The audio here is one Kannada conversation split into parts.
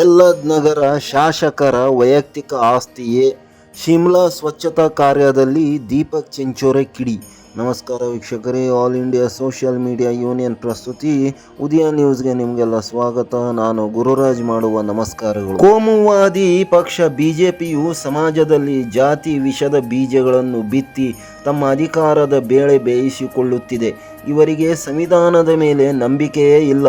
ಬೆಲ್ಲದ್ ನಗರ ಶಾಸಕರ ವೈಯಕ್ತಿಕ ಆಸ್ತಿಯೇ? ಶಿಮ್ಲಾ ಸ್ವಚ್ಛತಾ ಕಾರ್ಯದಲ್ಲಿ ದೀಪಕ್ ಚೆಂಚೋರೆ ಕಿಡಿ. ನಮಸ್ಕಾರ ವೀಕ್ಷಕರೇ, all India social media union ಪ್ರಸ್ತುತಿ. ಉದಯ ನ್ಯೂಸ್ಗೆ ನಿಮಗೆಲ್ಲ ಸ್ವಾಗತ. ನಾನು ಗುರುರಾಜ್ ಮಾಡುವ ನಮಸ್ಕಾರಗಳು. ಕೋಮುವಾದಿ ಪಕ್ಷ ಬಿಜೆಪಿಯು ಸಮಾಜದಲ್ಲಿ ಜಾತಿ ವಿಷದ ಬೀಜಗಳನ್ನು ಬಿತ್ತಿ ತಮ್ಮ ಅಧಿಕಾರದ ಬೇಳೆ ಬೇಯಿಸಿಕೊಳ್ಳುತ್ತಿದೆ. ಇವರಿಗೆ ಸಂವಿಧಾನದ ಮೇಲೆ ನಂಬಿಕೆಯೇ ಇಲ್ಲ.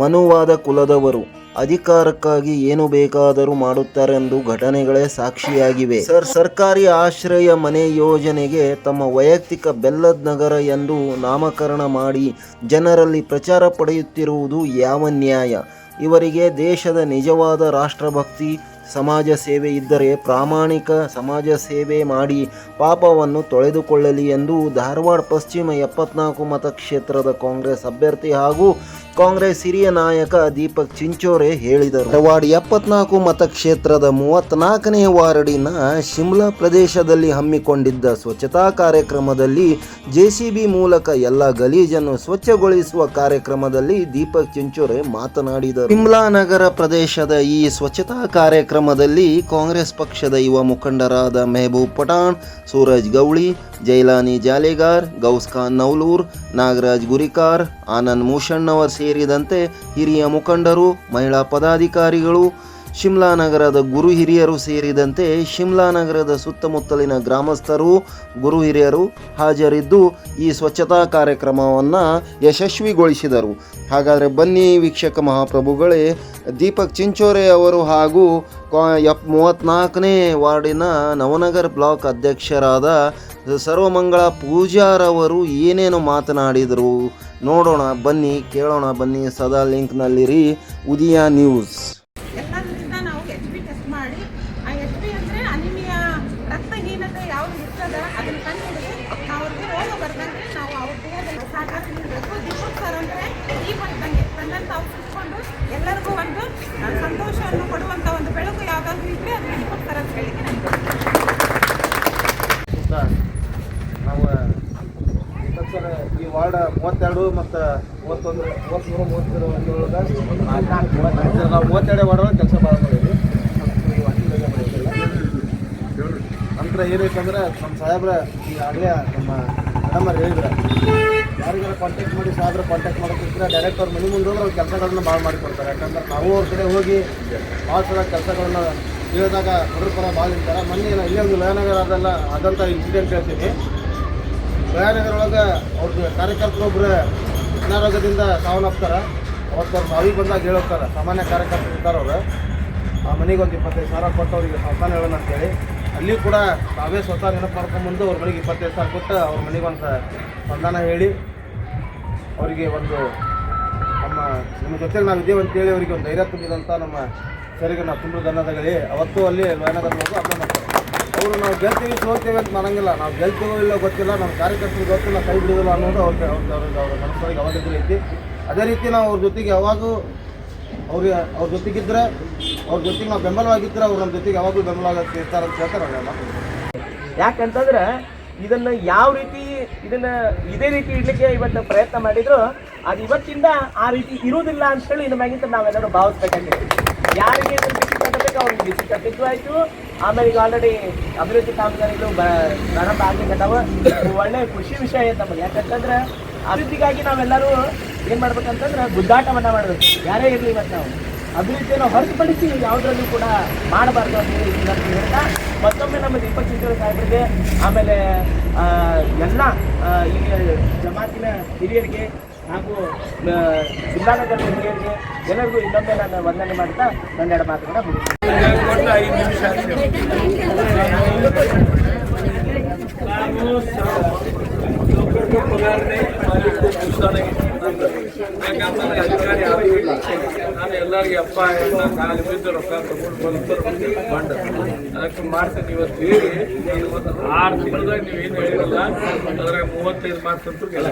ಮನುವಾದ ಕುಲದವರು ಅಧಿಕಾರಕ್ಕಾಗಿ ಏನು ಬೇಕಾದರೂ ಮಾಡುತ್ತಾರೆಂದು ಘಟನೆಗಳೇ ಸಾಕ್ಷಿಯಾಗಿವೆ. ಸರ್, ಸರ್ಕಾರಿ ಆಶ್ರಯ ಮನೆ ಯೋಜನೆಗೆ ತಮ್ಮ ವೈಯಕ್ತಿಕ ಬೆಲ್ಲದ್ ನಗರ ಎಂದು ನಾಮಕರಣ ಮಾಡಿ ಜನರಲ್ಲಿ ಪ್ರಚಾರ ಪಡೆಯುತ್ತಿರುವುದು ಯಾವ ನ್ಯಾಯ? ಇವರಿಗೆ ದೇಶದ ನಿಜವಾದ ರಾಷ್ಟ್ರಭಕ್ತಿ ಸಮಾಜ ಸೇವೆ ಇದ್ದರೆ ಪ್ರಾಮಾಣಿಕ ಸಮಾಜ ಸೇವೆ ಮಾಡಿ ಪಾಪವನ್ನು ತೊಳೆದುಕೊಳ್ಳಲಿ ಎಂದು ಧಾರವಾಡ ಪಶ್ಚಿಮ ಎಪ್ಪತ್ನಾಲ್ಕು ಮತಕ್ಷೇತ್ರದ ಕಾಂಗ್ರೆಸ್ ಅಭ್ಯರ್ಥಿ ಹಾಗೂ ಕಾಂಗ್ರೆಸ್ ಹಿರಿಯ ನಾಯಕ ದೀಪಕ್ ಚಿಂಚೋರೆ ಹೇಳಿದರು. ಧಾರವಾಡ ಎಪ್ಪತ್ನಾಲ್ಕು ಮತಕ್ಷೇತ್ರದ ಮೂವತ್ನಾಲ್ಕನೇ ವಾರ್ಡಿನ ಶಿಮ್ಲಾ ಪ್ರದೇಶದಲ್ಲಿ ಹಮ್ಮಿಕೊಂಡಿದ್ದ ಸ್ವಚ್ಛತಾ ಕಾರ್ಯಕ್ರಮದಲ್ಲಿ ಜೆಸಿಬಿ ಮೂಲಕ ಎಲ್ಲ ಗಲೀಜನ್ನು ಸ್ವಚ್ಛಗೊಳಿಸುವ ಕಾರ್ಯಕ್ರಮದಲ್ಲಿ ದೀಪಕ್ ಚಿಂಚೋರೆ ಮಾತನಾಡಿದರು. ಶಿಮ್ಲಾ ನಗರ ಪ್ರದೇಶದ ಈ ಸ್ವಚ್ಛತಾ ಕಾರ್ಯಕ್ರಮದಲ್ಲಿ ಕಾಂಗ್ರೆಸ್ ಪಕ್ಷದ ಯುವ ಮುಖಂಡರಾದ ಮೆಹಬೂಬ್ ಪಠಾಣ್, ಸೂರಜ್ ಗೌಳಿ, ಜೈಲಾನಿ ಜಾಲೆಗಾರ್ ಗೌಸ್ ಖಾನ್ ನೌಲೂರ್, ನಾಗರಾಜ್ ಗುರಿಕಾರ್, ಆನಂದ್ ಮೂಷಣ್ಣವರ್ ಸೇರಿದಂತೆ ಹಿರಿಯ ಮುಖಂಡರು, ಮಹಿಳಾ ಪದಾಧಿಕಾರಿಗಳು ಶಿಮ್ಲಾ ನಗರದ ಗುರು ಹಿರಿಯರು ಸೇರಿದಂತೆ ಶಿಮ್ಲಾ ನಗರದ ಸುತ್ತಮುತ್ತಲಿನ ಗ್ರಾಮಸ್ಥರು, ಗುರು ಹಿರಿಯರು ಹಾಜರಿದ್ದು ಈ ಸ್ವಚ್ಛತಾ ಕಾರ್ಯಕ್ರಮವನ್ನು ಯಶಸ್ವಿಗೊಳಿಸಿದರು. ಹಾಗಾದರೆ ಬನ್ನಿ ವೀಕ್ಷಕ ಮಹಾಪ್ರಭುಗಳೇ, ದೀಪಕ್ ಚಿಂಚೋರೆ ಅವರು ಹಾಗೂ ಎಪ್ ಮೂವತ್ತ್ನಾಲ್ಕನೇ ವಾರ್ಡಿನ ನವನಗರ ಬ್ಲಾಕ್ ಅಧ್ಯಕ್ಷರಾದ ಸರ್ವಮಂಗಳ ಪೂಜಾರವರು ಏನೇನು ಮಾತನಾಡಿದರು ನೋಡೋಣ, ಬನ್ನಿ ಕೇಳೋಣ, ಬನ್ನಿ ಸದಾ ಲಿಂಕ್ನಲ್ಲಿರಿ, ಉದಯ ನ್ಯೂಸ್. ಅದನ್ನ ನಾವು ಅವ್ರಿಗೆ ರೋಗ ಬರ್ದಂಗೆ ನಾವು ಅವ್ರ ಅಂದರೆ ಈ ತಾವು ಎಲ್ಲರಿಗೂ ಒಂದು ಸಂತೋಷವನ್ನು ಕೊಡುವಂಥ ಒಂದು ಬೆಳಕು ಯಾವುದಾದ್ರೂ ಇದ್ದರೆ ಅದು ದೀಪಕ್ ಅಂತ ಹೇಳಿ ನಾವು ಈ ವಾರ್ಡ್ ಮೂವತ್ತೆರಡು ಮತ್ತು ಮೂವತ್ತೊಂದು, ಮೂವತ್ತ್ಮೂರು ಮೂವತ್ತೆರಡು ಮೂವತ್ತೆರಡು ನಾವು ಮೂವತ್ತೆರಡು ವಾರ್ಡ್ ಕೆಲಸ ಭಾಳ ನಂತರ ಏನೈತಂದ್ರೆ ನಮ್ಮ ಸಾಹೇಬ್ರ ಈ ಆಗಲೇ ನಮ್ಮ ಮೇಡಮರ್ ಹೇಳಿದ್ರೆ. ಯಾರಿಗಾರ ಕಾಂಟ್ಯಾಕ್ಟ್ ಮಾಡಿ ಸಾಹೇಬ್ರ ಕಾಂಟ್ಯಾಕ್ಟ್ ಮಾಡೋಕ್ಕಿಂತ ಡೈರೆಕ್ಟ್ ಅವ್ರ ಮನೆ ಮುಂದೆ ಅವ್ರ ಕೆಲಸಗಳನ್ನ ಭಾಳ ಮಾಡಿಕೊಡ್ತಾರೆ. ಯಾಕಂದ್ರೆ ನಾವು ಅವ್ರ ಕಡೆ ಹೋಗಿ ಭಾಳ ಸಲ ಕೆಲಸಗಳನ್ನ ಹೇಳಿದಾಗ ಹುಡುಗರ ಪರ ಭಾಳ ಇರ್ತಾರೆ ಮೊನ್ನೆ ನಾನು ಇಲ್ಲೇ ಒಂದು ಲಯನಗರ ಅದೆಲ್ಲ ಆದಂಥ ಇನ್ಸಿಡೆಂಟ್ ಹೇಳ್ತೀನಿ. ಲಯನಗರ ಒಳಗೆ ಅವ್ರದ್ದು ಕಾರ್ಯಕರ್ತರೊಬ್ಬರು ಅನಾರೋಗ್ಯದಿಂದ ಸಾವನ್ನಪ್ತಾರೆ. ಅವತ್ತು ಅವ್ರ ಬಾವಿ ಬಂದಾಗ ಹೇಳೋಗ್ತಾರೆ ಸಾಮಾನ್ಯ ಕಾರ್ಯಕರ್ತರು ಇರ್ತಾರೆ ಅವರು ಆ ಮನೆಗೆ ಒಂದು ಇಪ್ಪತ್ತೈದು ಸಾವಿರ ಕೊಟ್ಟು ಅವರಿಗೆ ಸಂತಾನ ಹೇಳೋಣ ಅಂತೇಳಿ. ಅಲ್ಲಿ ಕೂಡ ತಾವೇ ಸ್ವತಃ ನೆನಪು ಮಾಡ್ಕೊಂಬಂದು ಅವ್ರ ಮನೆಗೆ ಇಪ್ಪತ್ತೈದು ಸಾವಿರ ಕೊಟ್ಟು ಅವ್ರ ಮನೆಗೆ ಒಂದು ಸಂಧಾನ ಹೇಳಿ ಅವರಿಗೆ ಒಂದು ನಮ್ಮ ನಿಮ್ಮ ಜೊತೆಗೆ ನಾವು ಇದ್ದೇವೆ ಅಂತೇಳಿ ಅವರಿಗೆ ಒಂದು ಧೈರ್ಯ ತುಂಬಿದಂಥ ನಮ್ಮ ಸರಿಗೆ ನಾವು ತುಂಬ ಧನ್ಯವಾದಗಳಿ ಅವತ್ತು ಅಲ್ಲಿ ಲಯನಗರದೊಳಗೂ ಅಪ್ಲೈ ಮಾಡ್ತಾರೆ. ಅವರು ನಾವು ಗೆಲ್ತೀವಿ, ಸೋಲ್ತೀವಿ ಅಂತ ನನಗಿಲ್ಲ ನಾವು ಗೆಲ್ತೀವೋ ಇಲ್ಲ ಗೊತ್ತಿಲ್ಲ. ನಮ್ಮ ಕಾರ್ಯಕರ್ತರು ಗೊತ್ತಿಲ್ಲ ಕೈ ಬಿಡೋದಿಲ್ಲ ಅನ್ನೋದು ಅವ್ರಿಗೆ ಅವ್ರಿಗೆ ಅವ್ರ ಮನಸ್ಸೊಳಗೆ ಇದ್ರೆ ಐತಿ. ಅದೇ ರೀತಿ ನಾವು ಅವ್ರ ಜೊತೆಗೆ ಯಾವಾಗೂ ಅವ್ರಿಗೆ ಅವ್ರ ಜೊತೆಗಿದ್ರೆ, ಅವ್ರ ಜೊತೆಗೆ ನಾವು ಬೆಂಬಲವಾಗಿದ್ದರೆ ಅವ್ರು ನಮ್ಮ ಜೊತೆಗೆ ಯಾವಾಗಲೂ ಬೆಂಬಲವಾಗಿ ಇರ್ತಾರೆ ಅಂತ ಹೇಳ್ತಾರೆ ಯಾಕಂತಂದ್ರೆ ಇದನ್ನ ಯಾವ ರೀತಿ ಇದನ್ನ ಇದೇ ರೀತಿ ಇಡ್ಲಿಕ್ಕೆ ಇವತ್ತು ಪ್ರಯತ್ನ ಮಾಡಿದ್ರು, ಅದು ಇವತ್ತಿಂದ ಆ ರೀತಿ ಇರುವುದಿಲ್ಲ ಅಂತ ಹೇಳಿ ಇನ್ನು ಮ್ಯಾಗಿಂತ ನಾವೆಲ್ಲರೂ ಭಾವಿಸ್ಬೇಕಾಗಿದೆ ಯಾರಿಗೆ ಇದನ್ನ ಬಿಸಿ ಕಟ್ಟಬೇಕು, ಅವ್ರಿಗೆ ಬಿಸಿ ಕಟ್ಟಿದ್ದು ಆಯ್ತು. ಆಮೇಲೆ ಈಗ ಆಲ್ರೆಡಿ ಅಭಿವೃದ್ಧಿ ಕಾಮಗಾರಿಗಳು ಪ್ರಾರಂಭ ಆಗಲಿಕ್ಕೆ ಇದು ಒಳ್ಳೆ ಖುಷಿ ವಿಷಯ ನಮಗೆ ಯಾಕಂತಂದ್ರೆ ಅಭಿವೃದ್ಧಿಗಾಗಿ ನಾವೆಲ್ಲರೂ ಏನ್ ಮಾಡ್ಬೇಕಂತಂದ್ರೆ ಗುದ್ದಾಟವನ್ನ ಮಾಡಬೇಕು. ಯಾರೇ ಇರಲಿ ಇವತ್ತು ನಾವು. ಅಭಿವೃದ್ಧಿಯನ್ನು ಹೊರತುಪಡಿಸಿ ಯಾವುದರಲ್ಲೂ ಕೂಡ ಮಾಡಬಾರ್ದು ಅಂತ ಹೇಳ್ತಾ, ಮತ್ತೊಮ್ಮೆ ನಮ್ಮ ದೀಪಕ್ ಚಿತ್ರ ಸಾಹೇಬರಿಗೆ ಆಮೇಲೆ ಎಲ್ಲ ಈಗ ಜಮಾತಿನ ಹಿರಿಯರಿಗೆ ಹಾಗೂ ಜಿಲ್ಲಾನಗರದ ಹಿರಿಯರಿಗೆ ಎಲ್ಲರಿಗೂ ಇನ್ನೊಮ್ಮೆ ನಾನು ವಂದನೆ ಮಾಡ್ತಾ ನನ್ನೆರಡು ಮಾತುಗಳ ಯಾಕಂತಂದ್ರೆ ಅಧಿಕಾರಿ ನಾನು ಎಲ್ಲರಿಗೆ ಅಪ್ಪ ಅಣ್ಣ ಕಾಲು ಬಿದ್ದು ರೊಕ್ಕ ತಗೊಂಡು ಬಂದು ಬಂಡ ಅದಕ್ಕೆ ಮಾಡ್ತೀನಿ ಇವತ್ತು ಹೇಳಿ ಒಂದು ಆರು ತಿಂಗಳದಾಗ ನೀವು ಏನು ಹೇಳಿರಲ್ಲ ಅದ್ರಾಗ ಮೂವತ್ತೈದು ಮಾರ್ಕ್ಸ್ ಅಂತೂ ಗೆಲ್ಲ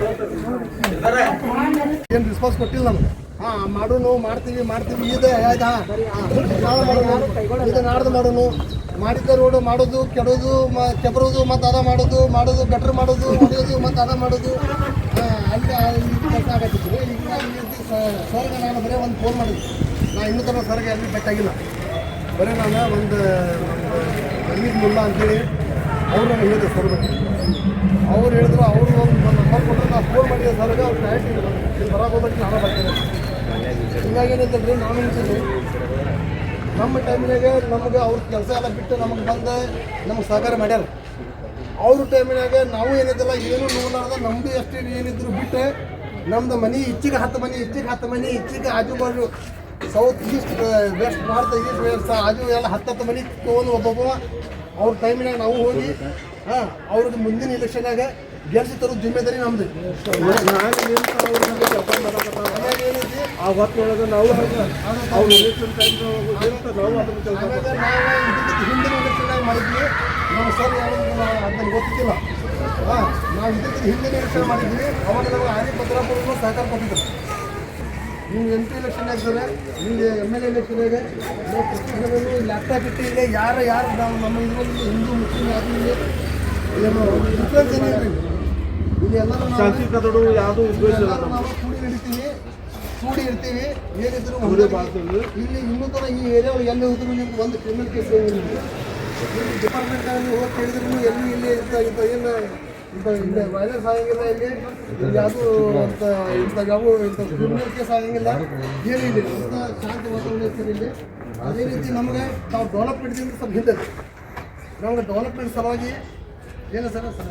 ಏನು ರಿಸ್ಪಾನ್ಸ್ ಕೊಟ್ಟಿಲ್ಲ ನಮ್ಗೆ? ಹಾಂ, ಮಾಡೋನು, ಮಾಡ್ತೀವಿ ಮಾಡ್ತೀವಿ, ಇದೆ, ಆಯ್ತಾ? ನಾಳೆ ಮಾಡೋನು ಇದು, ನಾಡ್ದು ಮಾಡೋನು. ಮಾಡಿದ್ದ ರೋಡ್ ಮಾಡೋದು, ಕೆಡೋದು, ಮ, ಕೆಬರೋದು, ಮತ್ತು ಅದ ಮಾಡೋದು ಮಾಡೋದು ಗಟ್ರ ಮಾಡೋದು, ಹೊಡೆಯೋದು, ಮತ್ತು ಅದ ಮಾಡೋದು. ಅಲ್ಲಿ ಕೆಲಸ ಆಗತ್ತಿತ್ತು. ಈಗ ಸರ್ಗೆ ನಾನು ಬರೀ ಒಂದು ಫೋನ್ ಮಾಡಿದ್ವಿ ನಾ ಇನ್ನೂ ತನಕ ಸರ್ಗೆ ಅಲ್ಲಿ ಬೆಟ್ಟಾಗಿಲ್ಲ ಬರೀ ನಾನು ಒಂದು ಅಮೀದ್ ಮುಲ್ಲ ಅಂತೇಳಿ ಅವ್ರು ನನಗೆ ಹೇಳಿದ್ರು ಸರ್ ಅವ್ರು ಹೇಳಿದ್ರು, ಅವರು ಒಂದು ನಂಬರ್ ಕೊಟ್ಟರು ನಾನು ಫೋನ್ ಮಾಡಿದ ಸರ್ಗೆ, ಅವ್ರು ಡೈರೆಕ್ಟ್ ಇಲ್ಲಿ. ಬರೋಕೆ ಹೋಗ್ಬೇಕು, ನಾನು ಬರ್ತೇನೆ ನಾನು ಅಂತೀನಿ ನಮ್ಮ ಟೈಮ್ನಾಗೆ ನಮಗೆ ಅವ್ರ ಕೆಲಸ ಎಲ್ಲ ಬಿಟ್ಟು ನಮಗೆ ಬಂದು, ನಮಗೆ ಸಹಕಾರ ಮಾಡ್ಯಾರ. ಅವ್ರ ಟೈಮಿನಾಗ ನಾವು ಏನಿದ್ದಲ್ಲ, ಏನು ನೋಡಲಾರ್ದ ನಮ್ಮದು ಎಷ್ಟು ಏನಿದ್ರು ಬಿಟ್ಟು, ನಮ್ದು ಮನೆ ಇಚ್ಚಿಗೆ ಹತ್ತು ಮನೆ ಇಚ್ಚಿಗೆ ಹತ್ತು ಮನೆ ಹೆಚ್ಚಿಗೆ ಆಜು ಬಾಜು south east west north east west ಆಜು ಎಲ್ಲ ಹತ್ತತ್ತು ಮನೆ ತೊಗೊಂಡು ಒಬ್ಬೊಬ್ಬ. ಅವ್ರ ಟೈಮಿನಾಗ ನಾವು ಹೋಗಿ, ಹಾಂ, ಅವ್ರದ್ದು ಮುಂದಿನ ಇಲೆಕ್ಷನಾಗ ಗೆಲ್ಸಿ ತರೋ ಜಿಮ್ಮೆದಾರಿ ನಮ್ದು ಆ ಹೊತ್ತೊಳಗೆ ನಾವು ಅವ್ರು ಎಲೆಕ್ಷನ್ ನಾವು ಅದ್ರ ಕೆಲಸ ಹಿಂದಿನ ಎಲೆಕ್ಷನ್ ಮಾಡಿದ್ವಿ ನಮ್ಮ ಸರ್ ಅದನ್ನು ಗೊತ್ತಿಲ್ಲ ಹಾಂ ನಾವು ಇದಕ್ಕೆ ಹಿಂದಿನ ಎಲೆಕ್ಷನ್ ಮಾಡಿದ್ವಿ ಅವಾಗ ನಾವು ಆರಿ ಭದ್ರಾಪುರನು ಸಹಕಾರ ಕೊಟ್ಟಿದ್ರು ನೀವು ಎಂ ಪಿ ಎಲೆಕ್ಷನ್ ಆಗ್ತಾರೆ ನಿಮಗೆ ಎಂ ಎಲ್ ಎ ಎಲೆಕ್ಷನ್ಯಾಗ ನಾವು ಲ್ಯಾಪ್ಟಾಪ್ ಇಟ್ಟಿದೆ ಯಾರು ಯಾರು ನಾವು ನಮ್ಮ ಇದರಲ್ಲಿ ಹಿಂದೂ ಮುಸ್ಲಿಂ ಇಲ್ಲಿ ಏನು ಡಿಫ್ರೆನ್ಸ್ ಏನಿಲ್ಲ ಶಾಂತಿ ಕದಡು ಯಾವುದು ಉದ್ದೇಶ ಇಲ್ಲ ನಾವು ಕೂಡಿ ಹಿಡಿತೀವಿ ಕೂಡಿ ಇರ್ತೀವಿ ಏನಿದ್ರು. ಇಲ್ಲಿ ಇನ್ನೂ ತರ ಈ ಏರಿಯಾ ಎಲ್ಲಿ ಹೋದ್ರು ನಿಮ್ಗೆ ಒಂದು ಕ್ರಿಮಿನಲ್ ಕೇಸ್ ಇಲ್ಲಿ ಡಿಪಾರ್ಟ್ಮೆಂಟ್ಗಳಲ್ಲಿ ಹೋಗಿ ಕೇಳಿದ್ರು ಎಲ್ಲಿ ಇಲ್ಲಿ ಇಂಥ ಇಂಥ ಏನು ಇಂಥ ಇಲ್ಲಿ ವೈಲೆನ್ಸ್ ಆಗಂಗಿಲ್ಲ ಇಲ್ಲಿ. ಇಲ್ಲಿ ಯಾವುದು ಇಂಥ ಇಂಥ ಯಾವ ಇಂಥ ಕ್ರಿಮಿನಲ್ ಕೇಸ್ ಆಗಂಗಿಲ್ಲ ಏನಿಲ್ಲ ಇಂಥ ಶಾಂತಿ ವಾತಾವರಣ ಇರ್ತೀರಿ ಇಲ್ಲಿ. ಅದೇ ರೀತಿ ನಮಗೆ ನಾವು ಡೆವಲಪ್ಮೆಂಟ್ದಿಂದ ಸ್ವಲ್ಪ ಹಿಂದೆ ನಮ್ಗೆ ಡೆವಲಪ್ಮೆಂಟ್ ಸಲುವಾಗಿ ಏನು ಸರ್ ಸರ್.